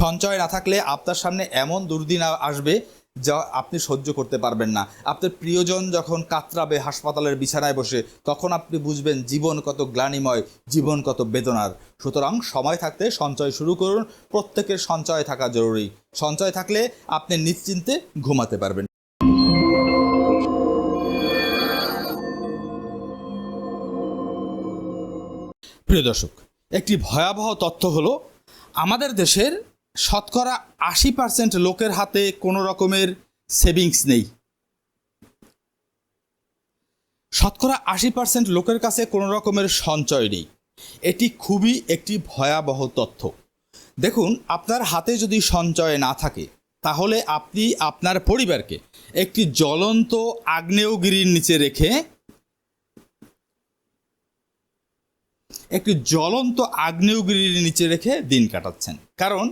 সঞ্চয় না থাকলে আপনার সামনে এমন দুর্দিন আসবে যা আপনি সহ্য করতে পারবেন না। আপনার প্রিয়জন যখন কাতরাবে হাসপাতালের বিছানায় বসে, তখন আপনি বুঝবেন জীবন কত গ্লানিময়, জীবন কত বেদনার। সুতরাং সময় থাকতে সঞ্চয় শুরু করুন। প্রত্যেকের সঞ্চয় থাকা জরুরি। সঞ্চয় থাকলে আপনি নিশ্চিন্তে ঘুমাতে পারবেন। প্রিয় দর্শক, একটি ভয়াবহ তথ্য হলো, আমাদের দেশের শতকরা আশি পার্সেন্ট লোকের হাতে কোনো রকমের সেভিংস নেই। শতকরা আশি পার্সেন্ট লোকের কাছে কোনো রকমের সঞ্চয় নেই। এটি খুবই একটি ভয়াবহ তথ্য। দেখুন, আপনার হাতে যদি সঞ্চয় না থাকে, তাহলে আপনি আপনার পরিবারকে একটি জ্বলন্ত আগ্নেয়গিরির নিচে রেখে একটি জ্বলন্ত আগ্নেয়গিরির নিচে রেখে দিন কাটাচ্ছেন। কারণ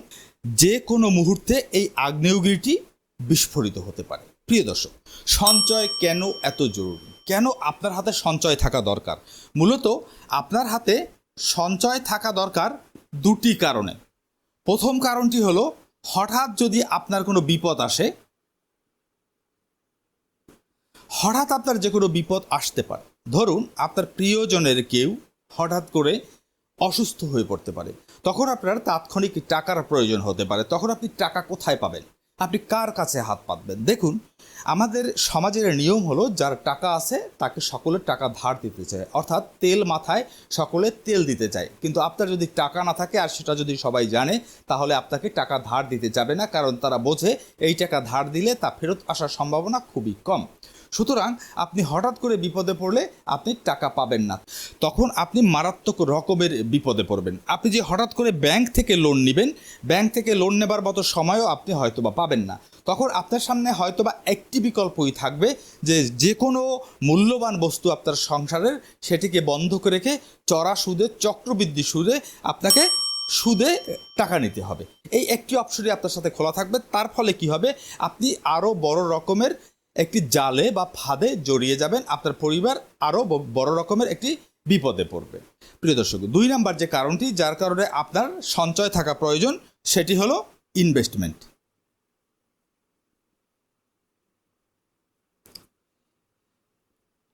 যে কোনো মুহূর্তে এই আগ্নেয়গিরিটি বিস্ফোরিত হতে পারে। প্রিয় দর্শক, সঞ্চয় কেন এত জরুরি? কেন আপনার হাতে সঞ্চয় থাকা দরকার? মূলত আপনার হাতে সঞ্চয় থাকা দরকার দুটি কারণে। প্রথম কারণটি হলো, হঠাৎ যদি আপনার কোনো বিপদ আসে, হঠাৎ আপনার যে কোনো বিপদ আসতে পারে। ধরুন, আপনার প্রিয়জনের কেউ হঠাৎ করে অসুস্থ হয়ে পড়তে পারে। তখন আপনার তাৎক্ষণিক টাকার প্রয়োজন হতে পারে। তখন আপনি টাকা কোথায় পাবেন? আপনি কার কাছে হাত পাতবেন? দেখুন, আমাদের সমাজের নিয়ম হলো, যার টাকা আছে, তাকে সকলের টাকা ধার দিতে চায়। অর্থাৎ তেল মাথায় সকলে তেল দিতে চায়। কিন্তু আপনার যদি টাকা না থাকে, আর সেটা যদি সবাই জানে, তাহলে আপনাকে টাকা ধার দিতে যাবে না, কারণ তারা বোঝে, এই টাকা ধার দিলে তা ফেরত আসার সম্ভাবনা খুবই কম। সুতরাং আপনি হঠাৎ করে বিপদে পড়লে আপনি টাকা পাবেন না। তখন আপনি মারাত্মক রকমের বিপদে পড়বেন। আপনি যে হঠাৎ করে ব্যাংক থেকে লোন নেবেন, ব্যাংক থেকে লোন নেবার মতো সময়ও আপনি হয়তোবা পাবেন না। তখন আপনার সামনে হয়তোবা একটি বিকল্পই থাকবে যে যে কোনো মূল্যবান বস্তু আপনার সংসারের সেটিকে বন্ধ করে রেখে চড়া সুদে, চক্রবৃদ্ধি সুদে আপনাকে সুদে টাকা নিতে হবে। এই একটি অপশনই আপনার সাথে খোলা থাকবে। তার ফলে কি হবে? আপনি আরও বড় রকমের একটি জালে বা ফাঁদে জড়িয়ে যাবেন, আপনার পরিবার আরও বড় রকমের একটি বিপদে পড়বে। প্রিয় দর্শক, দুই নাম্বার যে কারণটি, যার কারণে আপনার সঞ্চয় থাকা প্রয়োজন, সেটি হলো ইনভেস্টমেন্ট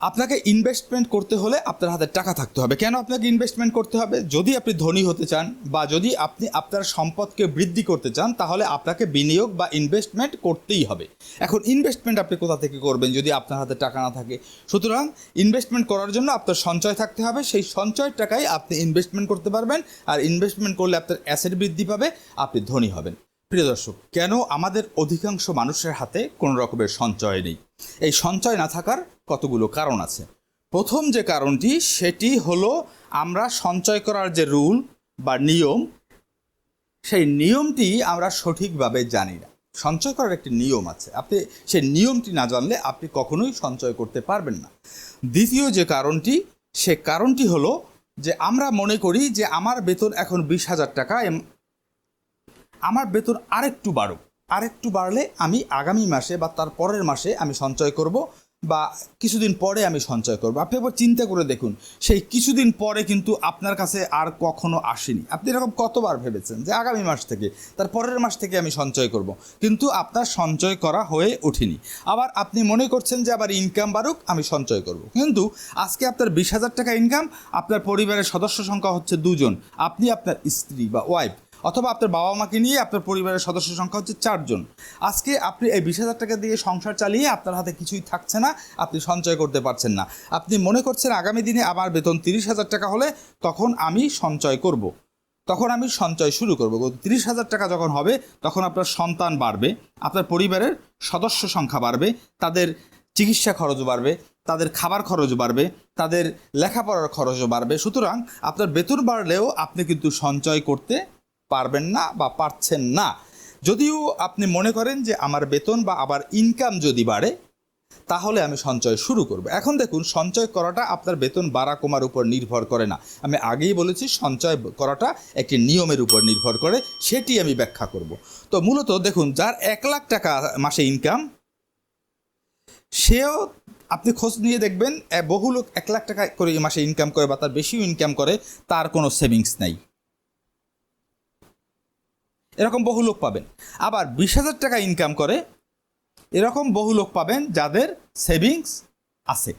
আপনাকে ইনভেস্টমেন্ট করতে হলে আপনার হাতে টাকা থাকতে হবে। কেন আপনাকে ইনভেস্টমেন্ট করতে হবে? যদি আপনি ধনী হতে চান বা যদি আপনি আপনার সম্পদকে বৃদ্ধি করতে চান, তাহলে আপনাকে বিনিয়োগ বা ইনভেস্টমেন্ট করতেই হবে। এখন ইনভেস্টমেন্ট আপনি কোথা থেকে করবেন যদি আপনার হাতে টাকা না থাকে? সুতরাং ইনভেস্টমেন্ট করার জন্য আপনার সঞ্চয় থাকতে হবে। সেই সঞ্চয়ের টাকায় আপনি ইনভেস্টমেন্ট করতে পারবেন। আর ইনভেস্টমেন্ট করলে আপনার অ্যাসেট বৃদ্ধি পাবে, আপনি ধনী হবেন। প্রিয় দর্শক, কেন আমাদের অধিকাংশ মানুষের হাতে কোনো রকমের সঞ্চয় নেই? এই সঞ্চয় না থাকার কতগুলো কারণ আছে? প্রথম যে কারণটি, সেটি হলো আমরা সঞ্চয় করার যে রুল বা নিয়ম, সেই নিয়মটি আমরা সঠিকভাবে জানি না। সঞ্চয় করার একটি নিয়ম আছে। আপনি সেই নিয়মটি না জানলে আপনি কখনোই সঞ্চয় করতে পারবেন না। দ্বিতীয় যে কারণটি, সে কারণটি হলো যে আমরা মনে করি যে আমার বেতন এখন বিশ হাজার টাকা আমার বেতন আরেকটু বাড়ুক। আরেকটু বাড়লে আমি আগামী মাসে বা তার পরের মাসে আমি সঞ্চয় করব বা কিছুদিন পরে আমি সঞ্চয় করব। আপনি একবার চিন্তা করে দেখুন, সেই কিছুদিন পরে কিন্তু আপনার কাছে আর কখনো আসেনি। আপনি এরকম কতবার ভেবেছেন যে আগামী মাস থেকে, তার পরের মাস থেকে আমি সঞ্চয় করব? কিন্তু আপনার সঞ্চয় করা হয়ে ওঠেনি। আবার আপনি মনে করছেন যে আবার ইনকাম বাড়ুক, আমি সঞ্চয় করব। কিন্তু আজকে আপনার বিশ হাজার টাকা ইনকাম আপনার পরিবারের সদস্য সংখ্যা হচ্ছে দুজন। আপনি আপনার স্ত্রী বা ওয়াইফ অথবা আপনার বাবা মাকে নিয়ে আপনার পরিবারের সদস্য সংখ্যা হচ্ছে চারজন। আজকে আপনি এই বিশ হাজার টাকা দিয়ে সংসার চালিয়ে আপনার হাতে কিছুই থাকছে না, আপনি সঞ্চয় করতে পারছেন না। আপনি মনে করছেন আগামী দিনে আমার বেতন তিরিশ হাজার টাকা হলে তখন আমি সঞ্চয় করব। তখন আমি সঞ্চয় শুরু করব। তিরিশ হাজার টাকা যখন হবে, তখন আপনার সন্তান বাড়বে, আপনার পরিবারের সদস্য সংখ্যা বাড়বে, তাদের চিকিৎসা খরচ বাড়বে, তাদের খাবার খরচ বাড়বে, তাদের লেখাপড়ার খরচও বাড়বে। সুতরাং আপনার বেতন বাড়লেও আপনি কিন্তু সঞ্চয় করতে পারবেন না বা পারছেন না। যদিও আপনি মনে করেন যে আমার বেতন বা আবার ইনকাম যদি বাড়ে, তাহলে আমি সঞ্চয় শুরু করব। এখন দেখুন, সঞ্চয় করাটা আপনার বেতন বাড়া কমার উপর নির্ভর করে না। আমি আগেই বলেছি, সঞ্চয় করাটা একটি নিয়মের উপর নির্ভর করে, সেটি আমি ব্যাখ্যা করব। তো মূলত দেখুন, যার এক লাখ টাকা মাসে ইনকাম সেও আপনি খোঁজ নিয়ে দেখবেন বহু লোক এক লাখ টাকা করে মাসে ইনকাম করে বা তার বেশিও ইনকাম করে, তার কোনো সেভিংস নাই। এরকম বহু লোক পাবেন। আবার বিশ হাজার টাকা ইনকাম করে এরকম বহু লোক পাবেন যাদের সেভিংস আছে।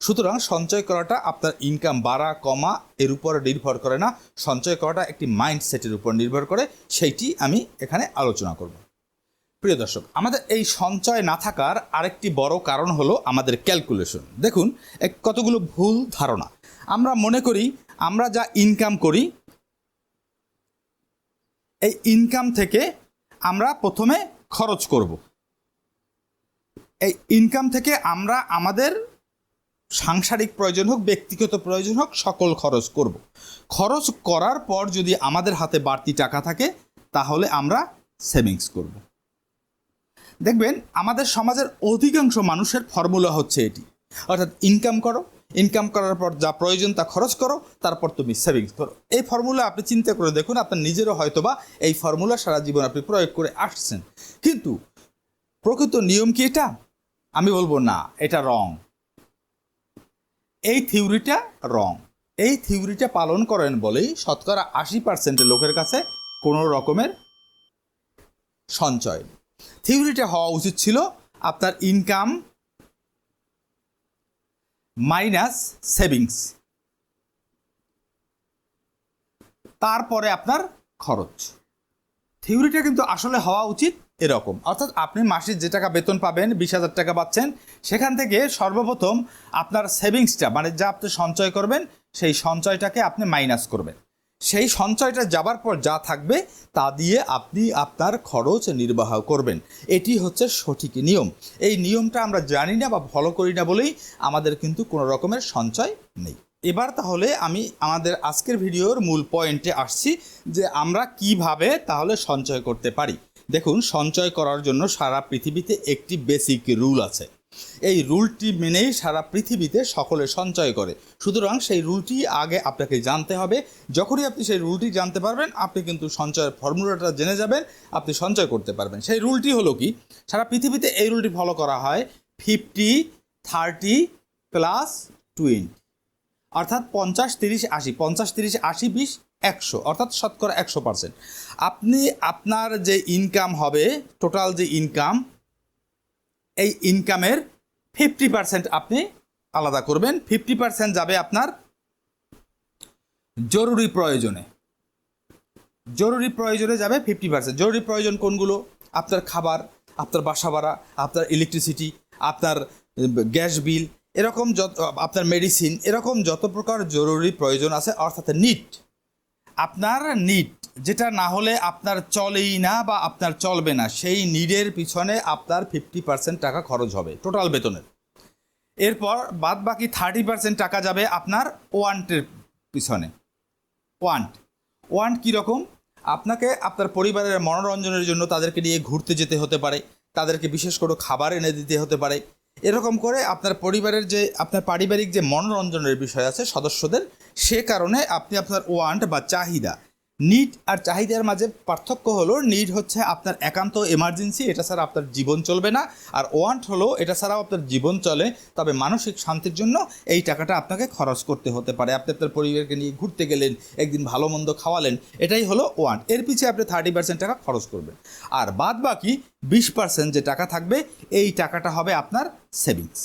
সুতরাং সঞ্চয় করাটা আপনার ইনকাম বাড়া, কমা, এর উপর নির্ভর করে না। সঞ্চয় করাটা একটি মাইন্ডসেটের উপর নির্ভর করে। সেইটি আমি এখানে আলোচনা করব। প্রিয় দর্শক, আমাদের এই সঞ্চয় না থাকার আরেকটি বড় কারণ হলো আমাদের ক্যালকুলেশন দেখুন, এক কতগুলো ভুল ধারণা। আমরা মনে করি, আমরা যা ইনকাম করি এই ইনকাম থেকে আমরা প্রথমে খরচ করব। এই ইনকাম থেকে আমরা আমাদের সাংসারিক প্রয়োজন হোক, ব্যক্তিগত প্রয়োজন হোক, সকল খরচ করব। খরচ করার পর যদি আমাদের হাতে বাড়তি টাকা থাকে, তাহলে আমরা সেভিংস করব। দেখবেন, আমাদের সমাজের অধিকাংশ মানুষের ফর্মুলা হচ্ছে এটি। অর্থাৎ ইনকাম করো ইনকাম করার পর যা প্রয়োজন তা খরচ করো, তারপর তুমি সেভিংস করো। এই ফর্মুলা আপনি চিন্তা করে দেখুন, আপনার নিজেরও হয়তোবা এই ফর্মুলা সারা জীবন আপনি প্রয়োগ করে আসছেন। কিন্তু প্রকৃত নিয়ম কি এটা? আমি বলব না, এটা রং এই থিওরিটা রং এই থিওরিটা পালন করেন বলেই শতকরা আশি পার্সেন্টের লোকের কাছে কোনো রকমের সঞ্চয়। থিওরিটা হওয়া উচিত ছিল আপনার ইনকাম মাইনাস সেভিংস। তারপরে আপনার খরচ। থিওরিটা কিন্তু আসলে হওয়া উচিত এরকম। অর্থাৎ আপনি মাসিক যে টাকা বেতন পাবেন, বিশ হাজার টাকা পাচ্ছেন, সেখান থেকে সর্বপ্রথম আপনার সেভিংসটা মানে যা আপনি সঞ্চয় করবেন, সেই সঞ্চয়টাকে আপনি মাইনাস করবেন। সেই সঞ্চয়টা যাবার পর যা থাকবে তা দিয়ে আপনি আপনার খরচ নির্বাহ করবেন। এটি হচ্ছে সঠিক নিয়ম। এই নিয়মটা আমরা জানি না বা ফলো করি না বলেই আমাদের কিন্তু কোনো রকমের সঞ্চয় নেই। এবার তাহলে আমি আমাদের আজকের ভিডিওর মূল পয়েন্টে আসছি যে আমরা কীভাবে তাহলে সঞ্চয় করতে পারি। দেখুন, সঞ্চয় করার জন্য সারা পৃথিবীতে একটি বেসিক রুল আছে। এই রুলটি মেনেই সারা পৃথিবীতে সকলে সঞ্চয় করে। সুতরাং সেই রুলটি আগে আপনাকে জানতে হবে। যখনই আপনি সেই রুলটি জানতে পারবেন, আপনি কিন্তু সঞ্চয়ের ফর্মুলাটা জেনে যাবেন, আপনি সঞ্চয় করতে পারবেন। সেই রুলটি হলো কি? সারা পৃথিবীতে এই রুলটি ফলো করা হয় ফিফটি, থার্টি প্লাস টোয়েন্টি। অর্থাৎ পঞ্চাশ, তিরিশ, আশি। পঞ্চাশ, তিরিশ, আশি, বিশ, একশো। অর্থাৎ শতকরা একশো পার্সেন্ট আপনি আপনার যে ইনকাম হবে টোটাল যে ইনকাম এই ইনকামের ফিফটি পার্সেন্ট আপনি আলাদা করবেন। ফিফটি পার্সেন্ট যাবে আপনার জরুরি প্রয়োজনে। জরুরি প্রয়োজনে যাবে ফিফটি পার্সেন্ট জরুরি প্রয়োজন কোনগুলো? আপনার খাবার, আপনার বাসা ভাড়া, আপনার ইলেকট্রিসিটি আপনার গ্যাস বিল, এরকম যত, আপনার মেডিসিন এরকম যত প্রকার জরুরি প্রয়োজন আছে, অর্থাৎ নিট আপনার নিট যেটা না হলে আপনার চলেই না বা আপনার চলবে না, সেই নিডের পিছনে আপনার ফিফটি পার্সেন্ট টাকা খরচ হবে টোটাল বেতনের। এরপর বাদ বাকি থার্টি পার্সেন্ট টাকা যাবে আপনার ওয়ান্টের পিছনে। ওয়ান্ট ওয়ান্ট কীরকম আপনাকে আপনার পরিবারের মনোরঞ্জনের জন্য তাদেরকে নিয়ে ঘুরতে যেতে হতে পারে, তাদেরকে বিশেষ করে খাবার এনে দিতে হতে পারে। এরকম করে আপনার পরিবারের যে, আপনার পারিবারিক যে মনোরঞ্জনের বিষয় আছে, সদস্যদের সে কারণে আপনি আপনার ওয়ান্ট বা চাহিদা নিড আর চাহিদার মাঝে পার্থক্য হলো নিড হচ্ছে আপনার একান্ত এমার্জেন্সি এটা ছাড়া আপনার জীবন চলবে না, আর ওয়ান্ট হলো, এটা ছাড়াও আপনার জীবন চলে, তবে মানসিক শান্তির জন্য এই টাকাটা আপনাকে খরচ করতে হতে পারে। আপনি আপনার পরিবারকে নিয়ে ঘুরতে গেলেন, একদিন ভালো মন্দ খাওয়ালেন, এটাই হলো ওয়ান্ট এর পিছিয়ে আপনি থার্টি পার্সেন্ট টাকা খরচ করবেন। আর বাদ বাকি বিশ পার্সেন্ট যে টাকা থাকবে, এই টাকাটা হবে আপনার সেভিংস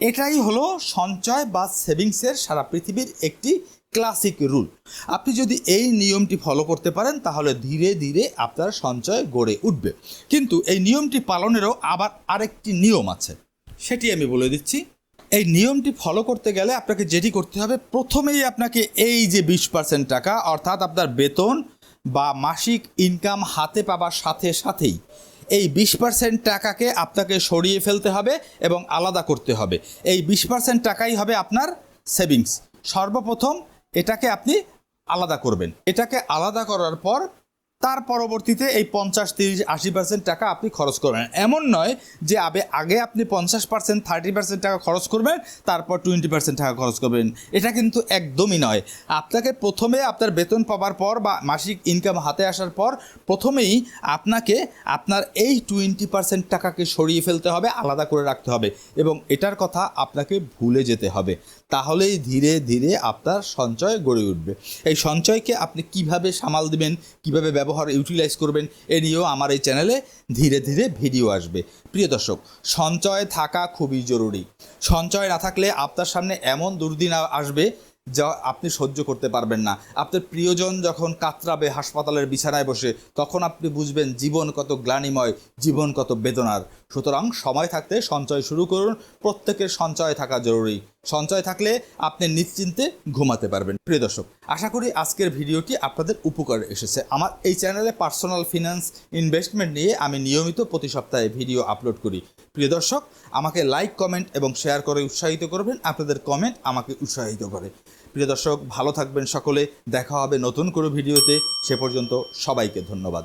এটাই হলো সঞ্চয় বা সেভিংসের সারা পৃথিবীর একটি ক্লাসিক রুল আপনি যদি এই নিয়মটি ফলো করতে পারেন, তাহলে ধীরে ধীরে আপনার সঞ্চয় গড়ে উঠবে। কিন্তু এই নিয়মটি পালনেরও আবার আরেকটি নিয়ম আছে। সেটি আমি বলে দিচ্ছি। এই নিয়মটি ফলো করতে গেলে আপনাকে যেটি করতে হবে, প্রথমেই আপনাকে এই যে বিশ পার্সেন্ট টাকা, অর্থাৎ আপনার বেতন বা মাসিক ইনকাম হাতে পাবার সাথে সাথেই এই বিশ পার্সেন্ট টাকাকে আপনাকে সরিয়ে ফেলতে হবে এবং আলাদা করতে হবে। এই বিশ পার্সেন্ট টাকাই হবে আপনার সেভিংস সর্বপ্রথম এটাকে আপনি আলাদা করবেন। এটাকে আলাদা করার পর তার পরবর্তীতে এই পঞ্চাশ, তিরিশ, আশি পার্সেন্ট টাকা আপনি খরচ করবেন। এমন নয় যে আবে আগে আপনি পঞ্চাশ পার্সেন্ট থার্টি পার্সেন্ট টাকা খরচ করবেন, তারপর টোয়েন্টি পার্সেন্ট টাকা খরচ করবেন। এটা কিন্তু একদমই নয়। আপনাকে প্রথমে আপনার বেতন পাওয়ার পর বা মাসিক ইনকাম হাতে আসার পর প্রথমেই আপনাকে আপনার এই টোয়েন্টি পার্সেন্ট টাকাকে সরিয়ে ফেলতে হবে, আলাদা করে রাখতে হবে এবং এটার কথা আপনাকে ভুলে যেতে হবে। তাহলেই ধীরে ধীরে আপনার সঞ্চয় গড়ে উঠবে। এই সঞ্চয়কে আপনি কীভাবে সামাল দিবেন, কীভাবে ব্যবহার ইউটিলাইজ করবেন, এ নিয়েও আমার এই চ্যানেলে ধীরে ধীরে ভিডিও আসবে। প্রিয় দর্শক, সঞ্চয় থাকা খুবই জরুরি। সঞ্চয় না থাকলে আপনার সামনে এমন দুর্দিন আসবে যা আপনি সহ্য করতে পারবেন না। আপনার প্রিয়জন যখন কাতরাবে হাসপাতালের বিছানায় বসে, তখন আপনি বুঝবেন জীবন কত গ্লানিময়, জীবন কত বেদনার। সুতরাং সময় থাকতে সঞ্চয় শুরু করুন। প্রত্যেকের সঞ্চয় থাকা জরুরি। সঞ্চয় থাকলে আপনি নিশ্চিন্তে ঘুমাতে পারবেন। প্রিয় দর্শক, আশা করি আজকের ভিডিওটি আপনাদের উপকারে এসেছে। আমার এই চ্যানেলে পার্সোনাল ফিনান্স ইনভেস্টমেন্ট নিয়ে আমি নিয়মিত প্রতি সপ্তাহে ভিডিও আপলোড করি। প্রিয় দর্শক, আমাকে লাইক, কমেন্ট এবং শেয়ার করে উৎসাহিত করবেন। আপনাদের কমেন্ট আমাকে উৎসাহিত করে। প্রিয় দর্শক ভালো থাকবেন সকলে। দেখা হবে নতুন কোনো ভিডিওতে। সে পর্যন্ত সবাইকে ধন্যবাদ।